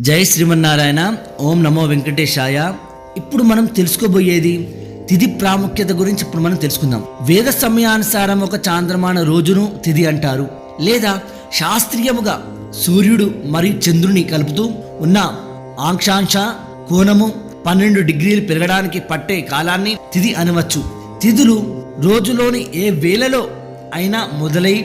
జై శ్రీమన్నారాయణ ఓం నమో వెంకటేశాయ. ఇప్పుడు మనం తెలుసుకోబోయేది తిథి ప్రాముఖ్యత గురించి ఇప్పుడు మనం తెలుసుకుందాం. వేద సమయానుసారం ఒక చాంద్రమాన రోజును తిథి అంటారు. లేదా శాస్త్రీయముగా సూర్యుడు మరియు చంద్రుని కలుపుతూ ఉన్న ఆంక్షాంశ కోణము పన్నెండు డిగ్రీలు పెరగడానికి పట్టే కాలాన్ని తిథి అనవచ్చు. తిథులు రోజులోని ఏ వేళలో అయినా మొదలై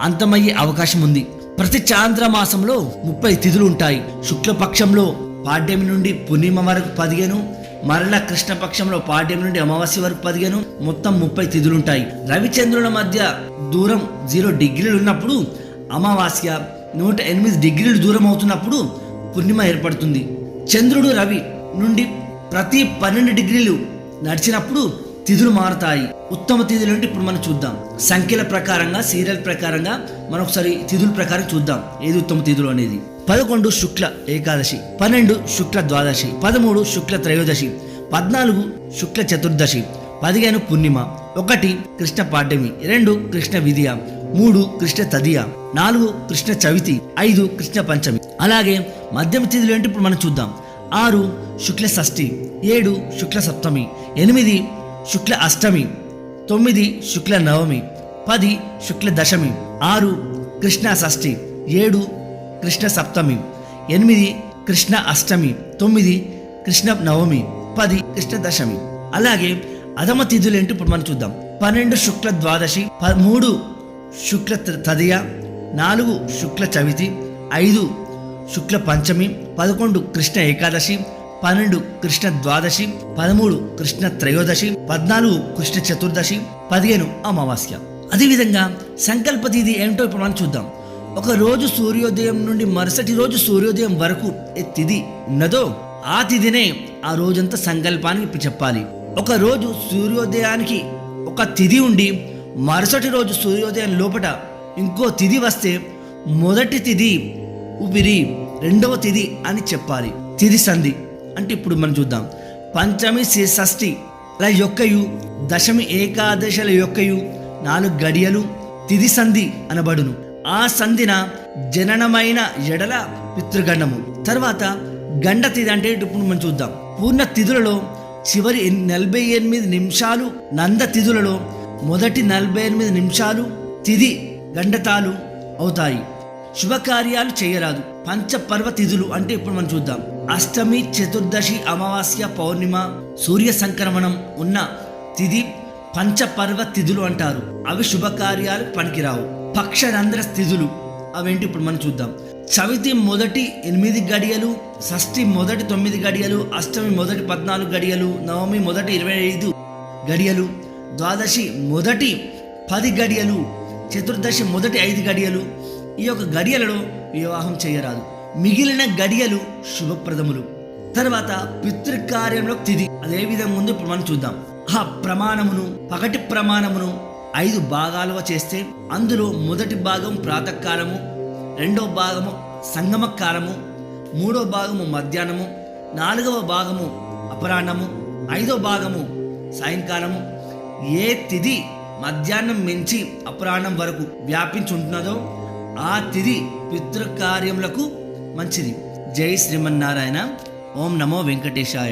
అంతమయ్యే అవకాశం ఉంది ప్రతి చాంద్ర మాసంలో ముప్పై తిథులు ఉంటాయి శుక్లపక్షంలో పాడ్యమి నుండి పూర్ణిమ వరకు పదిహేను మరల కృష్ణపక్షంలో పాడ్యం నుండి అమావాస్య వరకు పదిహేను మొత్తం ముప్పై తిథులుంటాయి. రవిచంద్రుల మధ్య దూరం జీరో డిగ్రీలు ఉన్నప్పుడు అమావాస్య నూట ఎనిమిది డిగ్రీలు దూరం అవుతున్నప్పుడు పూర్ణిమ ఏర్పడుతుంది. చంద్రుడు రవి నుండి ప్రతి పన్నెండు డిగ్రీలు నడిచినప్పుడు తిథులు మారుతాయి. ఉత్తమ తిథులు అంటే ఇప్పుడు మనం చూద్దాం. సంఖ్యల ప్రకారంగా సీరియల్ ప్రకారంగా మనం ఒకసారి తిథుల ప్రకారం చూద్దాం. ఏది ఉత్తమ తిథులు అనేది? పదకొండు శుక్ల ఏకాదశి పన్నెండు శుక్ల ద్వాదశి పదమూడు శుక్ల త్రయోదశి పద్నాలుగు శుక్ల చతుర్దశి పదిహేను పూర్ణిమ ఒకటి కృష్ణ పాడ్యమి రెండు కృష్ణ విధియ మూడు కృష్ణ తదియ నాలుగు కృష్ణ చవితి ఐదు కృష్ణ పంచమి. అలాగే మధ్యమ తిథులు అంటే ఇప్పుడు మనం చూద్దాం. ఆరు శుక్ల షష్ఠి ఏడు శుక్ల సప్తమి ఎనిమిది శుక్ల అష్టమి తొమ్మిది శుక్ల నవమి పది శుక్ల దశమి ఆరు కృష్ణ షష్ఠి ఏడు కృష్ణ సప్తమి ఎనిమిది కృష్ణ అష్టమి తొమ్మిది కృష్ణ నవమి పది కృష్ణ దశమి. అలాగే అధమ తిథులు ఏంటి? ఇప్పుడు మనం చూద్దాం. పన్నెండు శుక్ల ద్వాదశి పదమూడు శుక్ల త- తదియ నాలుగు శుక్ల చవితి ఐదు శుక్ల పంచమి పదకొండు కృష్ణ ఏకాదశి పన్నెండు కృష్ణ ద్వాదశి పదమూడు కృష్ణ త్రయోదశి పద్నాలుగు కృష్ణ చతుర్దశి పదిహేను అమావాస్య. అదేవిధంగా సంకల్ప తిథి ఏమిటో ఇప్పుడు మనం చూద్దాం. ఒక రోజు సూర్యోదయం నుండి మరుసటి రోజు సూర్యోదయం వరకు ఏ తిథి ఉన్నదో ఆ తిథినే ఆ రోజంతా సంకల్పానికి చెప్పాలి. ఒక రోజు సూర్యోదయానికి ఒక తిథి ఉండి మరుసటి రోజు సూర్యోదయం లోపట ఇంకో తిథి వస్తే మొదటి తిథి ఊపిరి రెండవ తిథి అని చెప్పాలి. తిథి సంధి. అంటే ఇప్పుడు మనం చూద్దాం. పంచమి షష్ఠిల షష్ఠి యొక్కయు దశమి ఏకాదశల యొక్కయు నాలుగు గడియలు తిథి సంధి అనబడును. ఆ సంధిన జననమైన ఎడల పితృగండము తర్వాత గండ తిథి అంటే ఇప్పుడు మనం చూద్దాం. పూర్ణ తిథులలో చివరి నలభై ఎనిమిది నిమిషాలు నంద తిథులలో మొదటి నలభై ఎనిమిది నిమిషాలు తిథి గండతాలు అవుతాయి. శుభకార్యాలు చేయరాదు. పంచపర్వ తిథులు అంటే ఇప్పుడు మనం చూద్దాం. అష్టమి చతుర్దశి అమావాస్య పౌర్ణిమ సూర్య సంక్రమణం ఉన్న తిథి పంచపర్వ తిథులు అంటారు. అవి శుభకార్యాలు పనికిరావు. పక్షరంధ్ర స్థితులు. అవేంటి ఇప్పుడు మనం చూద్దాం. చవితి మొదటి ఎనిమిది గడియలు షష్ఠి మొదటి తొమ్మిది గడియలు అష్టమి మొదటి పద్నాలుగు గడియలు నవమి మొదటి ఇరవై ఐదు గడియలు ద్వాదశి మొదటి పది గడియలు చతుర్దశి మొదటి ఐదు గడియలు ఈ యొక్క గడియలలో వివాహం చేయరాదు. మిగిలిన గడియలు శుభప్రదములు. తర్వాత పితృకార్యంలో తిథి అదే విధంగా ముందు ఇప్పుడు మనం చూద్దాం. ఆ ప్రమాణమును పగటి ప్రమాణమును ఐదు భాగాలుగా చేస్తే అందులో మొదటి భాగం ప్రాతకాలము రెండో భాగము సంగమ కాలము మూడో భాగము మధ్యాహ్నము నాలుగవ భాగము అపరాహ్నము ఐదో భాగము సాయంకాలము. ఏ తిథి మధ్యాహ్నం మించి అపరాహ్నం వరకు వ్యాపించి ఉంటున్నదో ఆ తిథి పితృకార్యములకు మంచిది. జై శ్రీమన్నారాయణ. ఓం నమో వెంకటేశాయ.